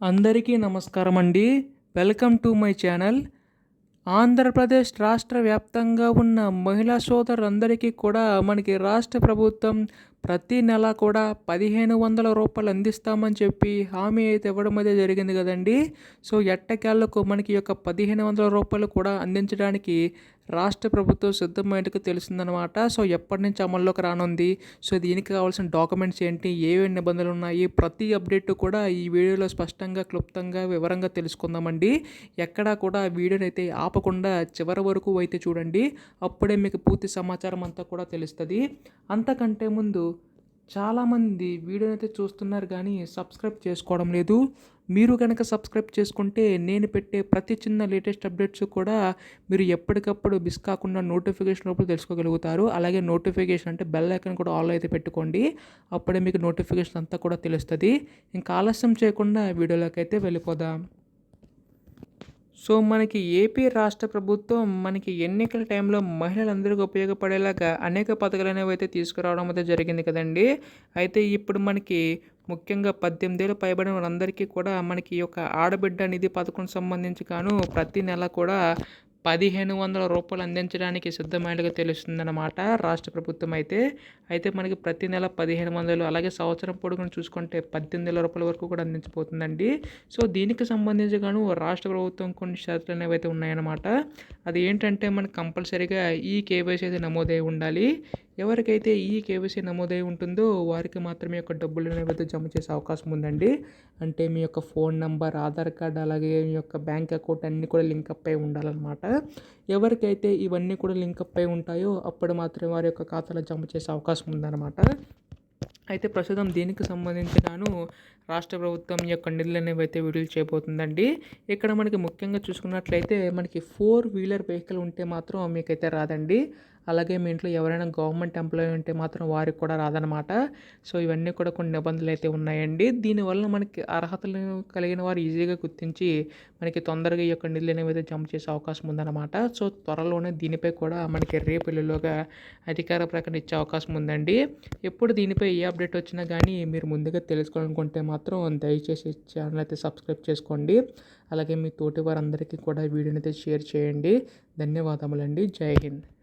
అందరికీ నమస్కారం అండి. Welcome to my channel. Andhra Pradesh రాష్ట్ర వ్యాప్తంగా ఉన్న మహిళా సోదరులందరికీ కూడా మనకి రాష్ట్ర ప్రభుత్వం ప్రతి నెల కూడా పదిహేను వందల రూపాయలు అందిస్తామని చెప్పి హామీ అయితే ఇవ్వడం అయితే జరిగింది కదండి. సో ఎట్టకేళ్ళకు మనకి యొక్క పదిహేను వందల రూపాయలు కూడా అందించడానికి రాష్ట్ర ప్రభుత్వం సిద్ధమైనట్టుగా తెలిసిందనమాట సో ఎప్పటి నుంచి అమల్లోకి రానుంది? సో దీనికి కావాల్సిన డాక్యుమెంట్స్ ఏంటి? ఏమేమి నిబంధనలు ఉన్నాయి? ప్రతి అప్డేట్ కూడా ఈ వీడియోలో స్పష్టంగా క్లుప్తంగా వివరంగా తెలుసుకుందామండి. ఎక్కడా కూడా వీడియోని అయితే ఆపకుండా చివరి వరకు అయితే చూడండి. అప్పుడే మీకు పూర్తి సమాచారం అంతా కూడా తెలుస్తుంది. అంతకంటే ముందు చాలామంది వీడియోనైతే చూస్తున్నారు కానీ సబ్స్క్రైబ్ చేసుకోవడం లేదు. మీరు కనుక సబ్స్క్రైబ్ చేసుకుంటే నేను పెట్టే ప్రతి చిన్న లేటెస్ట్ అప్డేట్స్ కూడా మీరు ఎప్పటికప్పుడు మిస్ కాకుండా నోటిఫికేషన్ లోపల తెలుసుకోగలుగుతారు. అలాగే నోటిఫికేషన్ అంటే బెల్ ఐకన్ కూడా ఆల్ అయితే పెట్టుకోండి. అప్పుడే మీకు నోటిఫికేషన్ అంతా కూడా తెలుస్తుంది. ఇంకా ఆలస్యం చేయకుండా వీడియోలోకి అయితే వెళ్ళిపోదాం. సో మనకి ఏపీ రాష్ట్ర ప్రభుత్వం మనకి ఎన్నికల టైంలో మహిళలందరికీ ఉపయోగపడేలాగా అనేక పథకాలు అనేవి అయితే తీసుకురావడం అయితే జరిగింది కదండి. అయితే ఇప్పుడు మనకి ముఖ్యంగా పద్దెనిమిది ఏళ్ళు పైబడిన వాళ్ళందరికీ కూడా మనకి ఈ యొక్క ఆడబిడ్డ నిధి పథకం సంబంధించి గాను ప్రతి నెల కూడా పదిహేను వందల రూపాయలు అందించడానికి సిద్ధమైనట్టుగా తెలుస్తుందన్నమాట. రాష్ట్ర ప్రభుత్వం అయితే అయితే మనకి ప్రతి నెల పదిహేను వందలు అలాగే సంవత్సరం పొడుగును చూసుకుంటే పద్దెనిమిది వేల రూపాయల వరకు కూడా అందించబోతుందండి. సో దీనికి సంబంధించి గాను రాష్ట్ర ప్రభుత్వం కొన్ని షరతులు అనేవి అయితే ఉన్నాయన్నమాట. అది ఏంటంటే మనకు కంపల్సరీగా ఈ కేవైసీ అయితే నమోదై ఉండాలి. ఎవరికైతే ఈ కేవైసీ నమోదై ఉంటుందో వారికి మాత్రమే యొక్క డబ్బులు అనేవి జమ చేసే అవకాశం ఉందండి. అంటే మీ యొక్క ఫోన్ నెంబర్ ఆధార్ కార్డ్ అలాగే మీ యొక్క బ్యాంక్ అకౌంట్ అన్నీ కూడా లింకప్ అయి ఉండాలన్నమాట. ఎవరికైతే ఇవన్నీ కూడా లింకప్ అయి ఉంటాయో అప్పుడు మాత్రమే వారి యొక్క ఖాతాలో జమ చేసే అవకాశం ఉందన్నమాట. అయితే ప్రస్తుతం దీనికి సంబంధించినాను రాష్ట్ర ప్రభుత్వం యొక్క నిధులు అనేవి అయితే విడుదల చేయబోతుందండి. ఇక్కడ మనకి ముఖ్యంగా చూసుకున్నట్లయితే మనకి ఫోర్ వీలర్ వెహికల్ ఉంటే మాత్రం మీకైతే రాదండి. అలాగే మీ ఇంట్లో ఎవరైనా గవర్నమెంట్ ఎంప్లాయీ ఉంటే మాత్రం వారికి కూడా రాదనమాట సో ఇవన్నీ కూడా కొన్ని నిబంధనలు అయితే ఉన్నాయండి. దీనివల్ల మనకి అర్హతలు కలిగిన వారు ఈజీగా గుర్తించి మనకి తొందరగా ఈ యొక్క నిధులు అనేవి అయితే జమ చేసే అవకాశం ఉందన్నమాట. సో త్వరలోనే దీనిపై కూడా మనకి రేపు ఎల్లులోగా అధికార ప్రకటన ఇచ్చే అవకాశం ఉందండి. ఎప్పుడు దీనిపై ఏ అప్డేట్ వచ్చినా కానీ మీరు ముందుగా తెలుసుకోవాలనుకుంటే మాత్రం దయచేసి ఛానల్ అయితే సబ్స్క్రైబ్ చేసుకోండి. అలాగే మీ తోటి వారందరికీ కూడా వీడియోని అయితే షేర్ చేయండి. ధన్యవాదములండి. జై హింద్.